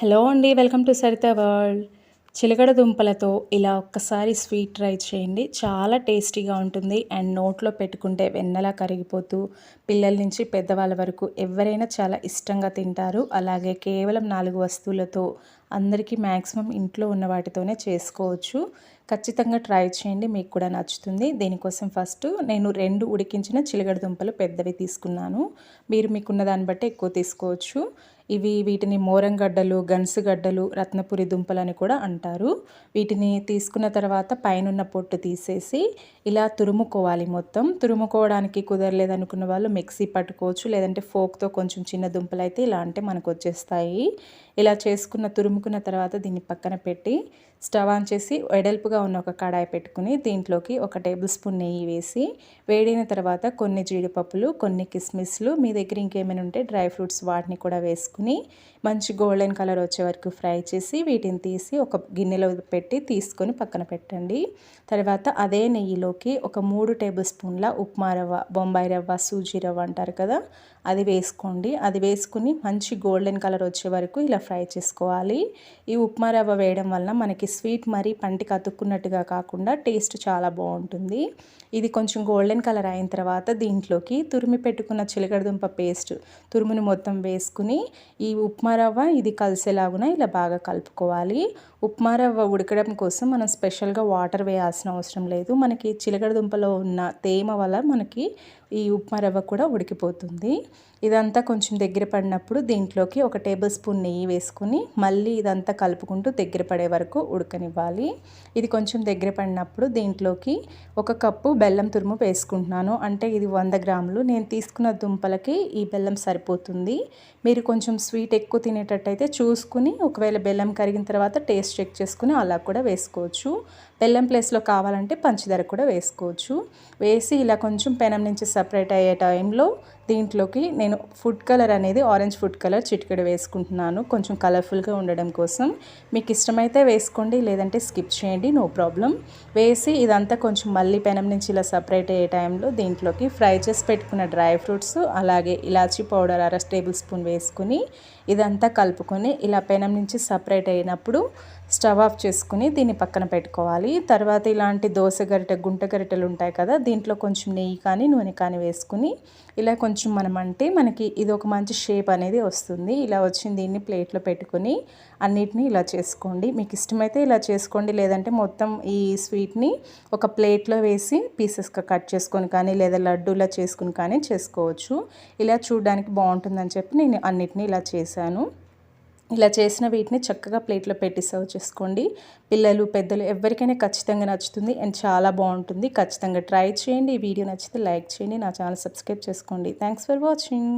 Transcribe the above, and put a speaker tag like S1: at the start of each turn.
S1: Hello అండి welcome to Saritha world. చిలకడ దుంపలతో ఇలా ఒక్కసారి స్వీట్ ట్రై చేయండి. చాలా టేస్టీగా ఉంటుంది అండ్ నోట్లో పెట్టుకుంటే వెన్నలా కరిగిపోతూ పిల్లల నుంచి పెద్దవాళ్ళ వరకు ఎవరైనా చాలా ఇష్టంగా తింటారు. అలాగే కేవలం నాలుగు వస్తువులతో అందరికీ మ్యాక్సిమం ఇంట్లో ఉన్న వాటితోనే చేసుకోవచ్చు. ఖచ్చితంగా ట్రై చేయండి మీకు కూడా నచ్చుతుంది. దీనికోసం ఫస్ట్ నేను రెండు ఉడికించిన చిలగడ దుంపలు పెద్దవి తీసుకున్నాను. మీరు మీకున్న దాన్ని బట్టి ఎక్కువ తీసుకోవచ్చు. ఇవి వీటిని మోరంగడ్డలు గన్సుగడ్డలు రత్నపురి దుంపలు అని కూడా అంటారు. వీటిని తీసుకున్న తర్వాత పైనున్న పొట్టు తీసేసి ఇలా తురుముకోవాలి మొత్తం. తురుముకోవడానికి కుదరలేదు అనుకున్న వాళ్ళు మిక్సీ పట్టుకోవచ్చు. లేదంటే ఫోక్తో కొంచెం చిన్న దుంపలు అయితే ఇలా అంటే మనకు వచ్చేస్తాయి. ఇలా చేసుకున్న తురుము తురుముకున్న తర్వాత దీన్ని పక్కన పెట్టి స్టవ్ ఆన్ చేసి వెడల్పుగా ఉన్న ఒక కడాయి పెట్టుకుని దీంట్లోకి ఒక టేబుల్ స్పూన్ నెయ్యి వేసి వేడిన తర్వాత కొన్ని జీడిపప్పులు కొన్ని కిస్మిస్లు మీ దగ్గర ఇంకేమైనా ఉంటే డ్రై ఫ్రూట్స్ వాటిని కూడా వేసుకుని మంచి గోల్డెన్ కలర్ వచ్చే వరకు ఫ్రై చేసి వీటిని తీసి ఒక గిన్నెలో పెట్టి తీసుకొని పక్కన పెట్టండి. తర్వాత అదే నెయ్యిలోకి ఒక మూడు టేబుల్ స్పూన్ల ఉప్మా రవ్వ బొంబాయి రవ్వ సూజీ రవ్వ అంటారు కదా అది వేసుకోండి. అది వేసుకుని మంచి గోల్డెన్ కలర్ వచ్చే వరకు ఇలా ఫ్రై చేసుకోవాలి. ఈ ఉప్మా రవ్వ వేయడం వల్ల మనకి స్వీట్ మరీ పంటికి అతుక్కున్నట్టుగా కాకుండా టేస్ట్ చాలా బాగుంటుంది. ఇది కొంచెం గోల్డెన్ కలర్ అయిన తర్వాత దీంట్లోకి తురిమి పెట్టుకున్న చిలకడదుంప పేస్ట్ తురుముని మొత్తం వేసుకుని ఈ ఉప్మా రవ్వ ఇది కలిసేలాగున ఇలా బాగా కలుపుకోవాలి. ఉప్మా రవ్వ ఉడకడం కోసం మనం స్పెషల్గా వాటర్ వేయాల్సిన అవసరం లేదు. మనకి చిలకడదుంపలో ఉన్న తేమ వల్ల మనకి ఈ ఉప్మా రవ్వ కూడా ఉడికిపోతుంది. ఇదంతా కొంచెం దగ్గర పడినప్పుడు దీంట్లోకి ఒక టేబుల్ స్పూన్ నెయ్యి వేసుకుని మళ్ళీ ఇదంతా కలుపుకుంటూ దగ్గర పడే వరకు ఉడకనివ్వాలి. ఇది కొంచెం దగ్గర పడినప్పుడు దీంట్లోకి ఒక కప్పు బెల్లం తురుము వేసుకుంటున్నాను. అంటే ఇది వంద గ్రాములు. నేను తీసుకున్న దుంపలకి ఈ బెల్లం సరిపోతుంది. మీరు కొంచెం స్వీట్ ఎక్కువ తినేటట్టయితే చూసుకుని ఒకవేళ బెల్లం కరిగిన తర్వాత టేస్ట్ చెక్ చేసుకుని అలా కూడా వేసుకోవచ్చు. బెల్లం ప్లేస్లో కావాలంటే పంచదార కూడా వేసుకోవచ్చు. వేసి ఇలా కొంచెం పెనం నుంచి సపరేట్ అయ్యే టైంలో దీంట్లోకి దీంట్లోకి నేను ఫుడ్ కలర్ అనేది ఆరెంజ్ ఫుడ్ కలర్ చిటికెడ వేసుకుంటున్నాను. కొంచెం కలర్ఫుల్గా ఉండడం కోసం. మీకు ఇష్టమైతే వేసుకోండి లేదంటే స్కిప్ చేయండి నో ప్రాబ్లం వేసి ఇదంతా కొంచెం మళ్ళీ పెనం నుంచి ఇలా సపరేట్ అయ్యే టైంలో దీంట్లోకి ఫ్రై చేసి పెట్టుకున్న డ్రై ఫ్రూట్స్ అలాగే ఇలాచీ పౌడర్ అర టేబుల్ స్పూన్ వేసుకుని ఇదంతా కలుపుకొని ఇలా పెనం నుంచి సపరేట్ అయినప్పుడు స్టవ్ ఆఫ్ చేసుకుని దీన్ని పక్కన పెట్టుకోవాలి. తర్వాత ఇలాంటి దోశ గరిటె గుంట గరిటెలు ఉంటాయి కదా దీంట్లో కొంచెం నెయ్యి కానీ నూనె కానీ వేసుకుని ఇలా కొంచెం మనం అంటే మనకి ఇది ఒక మంచి షేప్ అనేది వస్తుంది. ఇలా వచ్చిన దీన్ని ప్లేట్లో పెట్టుకుని అన్నిటిని ఇలా చేసుకోండి. మీకు ఇష్టమైతే ఇలా చేసుకోండి. లేదంటే మొత్తం ఈ స్వీట్ని ఒక ప్లేట్లో వేసి పీసెస్గా కట్ చేసుకొని కానీ లేదా లడ్డూలా చేసుకుని కానీ చేసుకోవచ్చు. ఇలా చూడడానికి బాగుంటుందని చెప్పి నేను అన్నిటినీ ఇలా చేశాను. ఇలా చేసిన వీటిని చక్కగా ప్లేట్లో పెట్టి సర్వ్ చేసుకోండి. పిల్లలు పెద్దలు ఎవరికైనా ఖచ్చితంగా నచ్చుతుంది అండ్ చాలా బాగుంటుంది. ఖచ్చితంగా ట్రై చేయండి. ఈ వీడియో నచ్చితే లైక్ చేయండి. నా ఛానల్ సబ్స్క్రైబ్ చేసుకోండి. Thanks for watching.